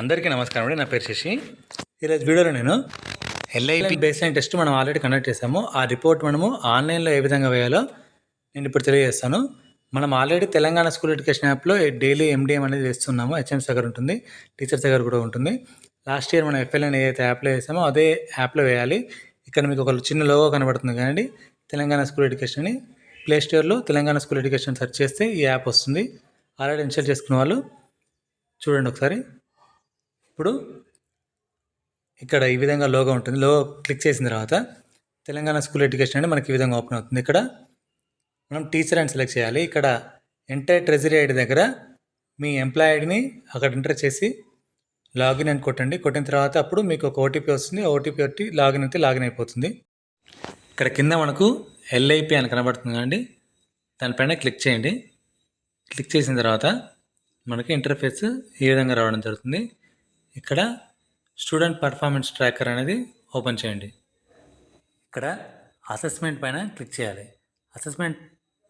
అందరికీ నమస్కారం అండి. నా పేరు శశి. ఈరోజు వీడియోలో నేను ఎల్ఐపి బేస్ లైన్ టెస్ట్ మనం ఆల్రెడీ కండక్ట్ చేసాము ఆ రిపోర్ట్ మనము ఆన్లైన్లో ఏ విధంగా వేయాలో నేను ఇప్పుడు తెలియజేస్తాను. మనం ఆల్రెడీ తెలంగాణ స్కూల్ ఎడ్యుకేషన్ యాప్లో డైలీ ఎండిఎం అనేది వేస్తున్నాము. హెచ్ఎంస్ దగ్గర ఉంటుంది. టీచర్స్ దగ్గర కూడా ఉంటుంది. లాస్ట్ ఇయర్ మనం ఎఫ్ఎల్ఎన్ ఏదైతే యాప్లో వేసామో అదే యాప్లో వేయాలి. ఇక్కడ మీకు ఒక చిన్న లోగో కనబడుతుంది కానీ తెలంగాణ స్కూల్ ఎడ్యుకేషన్ అని ప్లే స్టోర్లో తెలంగాణ స్కూల్ ఎడ్యుకేషన్ సెర్చ్ చేస్తే ఈ యాప్ వస్తుంది. ఆల్రెడీ ఇన్స్టాల్ చేసుకున్న వాళ్ళు చూడండి ఒకసారి. ఇప్పుడు ఇక్కడ ఈ విధంగా లోగో ఉంటుంది. లోగో క్లిక్ చేసిన తర్వాత తెలంగాణ స్కూల్ ఎడ్యుకేషన్ అని మనకి ఈ విధంగా ఓపెన్ అవుతుంది. ఇక్కడ మనం టీచర్ అని సెలెక్ట్ చేయాలి. ఇక్కడ ఎంటర్ ట్రెజరీ ఐడి దగ్గర మీ ఎంప్లాయ్ ఐడిని అక్కడ ఎంటర్ చేసి లాగిన్ అని కొట్టండి. కొట్టిన తర్వాత అప్పుడు మీకు ఒక ఓటీపీ వస్తుంది. ఓటీపీ కొట్టి లాగిన్ అయితే లాగిన్ అయిపోతుంది. ఇక్కడ కింద మనకు ఎల్ఐపి అని కనబడుతుంది అండి దానిపైన క్లిక్ చేయండి. క్లిక్ చేసిన తర్వాత మనకి ఇంటర్ఫేస్ ఈ విధంగా రావడం జరుగుతుంది. ఇక్కడ స్టూడెంట్ పర్ఫార్మెన్స్ ట్రాకర్ అనేది ఓపెన్ చేయండి. ఇక్కడ అసెస్మెంట్ పైన క్లిక్ చేయాలి. అసెస్మెంట్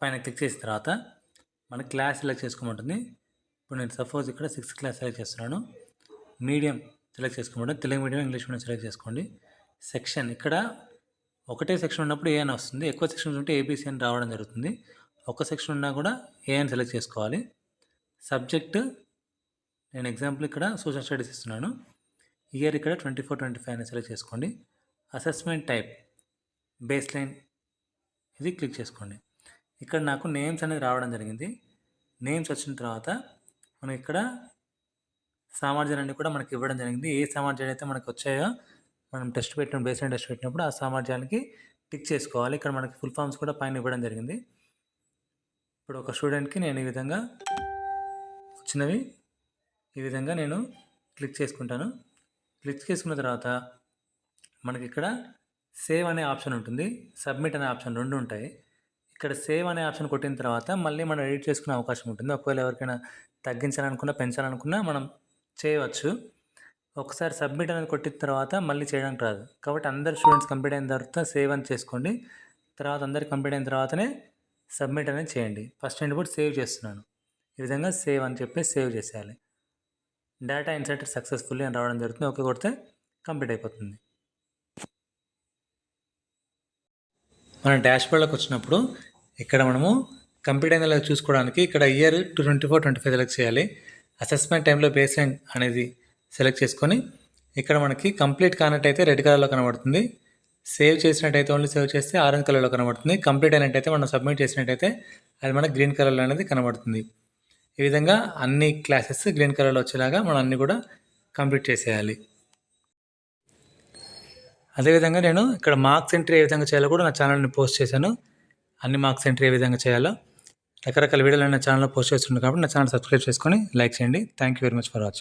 పైన క్లిక్ చేసిన తర్వాత మన క్లాస్ సెలెక్ట్ చేసుకోమంటుంది. ఇప్పుడు నేను సపోజ్ ఇక్కడ సిక్స్త్ క్లాస్ సెలెక్ట్ చేస్తున్నాను. Medium select చేసుకోమంటే Telugu medium English medium select చేసుకోండి. సెక్షన్ ఇక్కడ ఒకటే సెక్షన్ ఉన్నప్పుడు ఏ అని వస్తుంది. ఎక్కువ సెక్షన్స్ ఉంటే ఏబీసీ అని రావడం జరుగుతుంది. ఒక సెక్షన్ ఉన్నా కూడా ఏ అని సెలెక్ట్ చేసుకోవాలి. సబ్జెక్టు నేను ఎగ్జాంపుల్ ఇక్కడ సోషల్ స్టడీస్ ఇస్తున్నాను. ఇయర్ ఇక్కడ ట్వంటీ ఫోర్ ట్వంటీ ఫైవ్ అని సెలెక్ట్ చేసుకోండి. అసెస్మెంట్ టైప్ బేస్ లైన్ ఇది క్లిక్ చేసుకోండి. ఇక్కడ నాకు నేమ్స్ అనేది రావడం జరిగింది. నేమ్స్ వచ్చిన తర్వాత మనం ఇక్కడ సామర్థ్యాలన్నీ కూడా మనకి ఇవ్వడం జరిగింది. ఏ సామర్థ్యాలు అయితే మనకు వచ్చాయో మనం టెస్ట్ పెట్టిన బేస్ లైన్ టెస్ట్ పెట్టినప్పుడు ఆ సామర్థ్యానికి టిక్ చేసుకోవాలి. ఇక్కడ మనకి ఫుల్ ఫామ్స్ కూడా పైన ఇవ్వడం జరిగింది. ఇప్పుడు ఒక స్టూడెంట్కి నేను ఈ విధంగా వచ్చినవి ఈ విధంగా నేను క్లిక్ చేసుకుంటాను. క్లిక్ చేసుకున్న తర్వాత మనకి ఇక్కడ సేవ్ అనే ఆప్షన్ ఉంటుంది. సబ్మిట్ అనే ఆప్షన్ రెండు ఉంటాయి. ఇక్కడ సేవ్ అనే ఆప్షన్ కొట్టిన తర్వాత మళ్ళీ మనం ఎడిట్ చేసుకునే అవకాశం ఉంటుంది. ఒకవేళ ఎవరికైనా తగ్గించాలనుకున్నా పెంచాలనుకున్నా మనం చేయవచ్చు. ఒకసారి సబ్మిట్ అనేది కొట్టిన తర్వాత మళ్ళీ చేయడానికి రాదు. కాబట్టి అందరు స్టూడెంట్స్ కంప్లీట్ అయిన తర్వాత సేవ్ అని చేసుకోండి. తర్వాత అందరు కంప్లీట్ అయిన తర్వాతనే సబ్మిట్ అనేది చేయండి. ఫస్ట్ నేను కూడా సేవ్ చేస్తున్నాను. ఈ విధంగా సేవ్ అని చెప్పి సేవ్ చేసేయాలి. డేటా ఇన్సర్ట్ సక్సెస్ఫుల్లీ అని రావడం జరుగుతుంది. ఓకే కొడితే కంప్లీట్ అయిపోతుంది. మన డాష్బోర్డ్లోకి వచ్చినప్పుడు ఇక్కడ మనము కంప్లీట్ అయిన చూసుకోవడానికి ఇక్కడ year two twenty four twenty five select చేయాలి. అసెస్మెంట్ టైంలో బేస్ అనేది సెలెక్ట్ చేసుకొని ఇక్కడ మనకి కంప్లీట్ కానట్టయితే రెడ్ కలర్లో కనబడుతుంది. సేవ్ చేసినట్టయితే ఓన్లీ సేవ్ చేస్తే ఆరెంజ్ కలర్లో కనబడుతుంది. కంప్లీట్ అయినట్టయితే మనం సబ్మిట్ చేసినట్టయితే అది మనకి గ్రీన్ కలర్లో అనేది కనబడుతుంది. ఈ విధంగా అన్ని క్లాసెస్ గ్రీన్ కలర్లో వచ్చేలాగా మనం అన్నీ కూడా కంప్లీట్ చేసేయాలి. అదేవిధంగా నేను ఇక్కడ మార్క్స్ ఎంట్రీ ఏ విధంగా చేయాలో కూడా నా ఛానల్ని పోస్ట్ చేశాను. అన్ని మార్క్స్ ఎంట్రీ ఏ విధంగా చేయాలో రకరకాల వీడియోలు నా ఛానల్లో పోస్ట్ చేస్తున్నాను కాబట్టి నా ఛానల్ సబ్స్క్రైబ్ చేసుకొని లైక్ చేయండి. Thank you very much for watching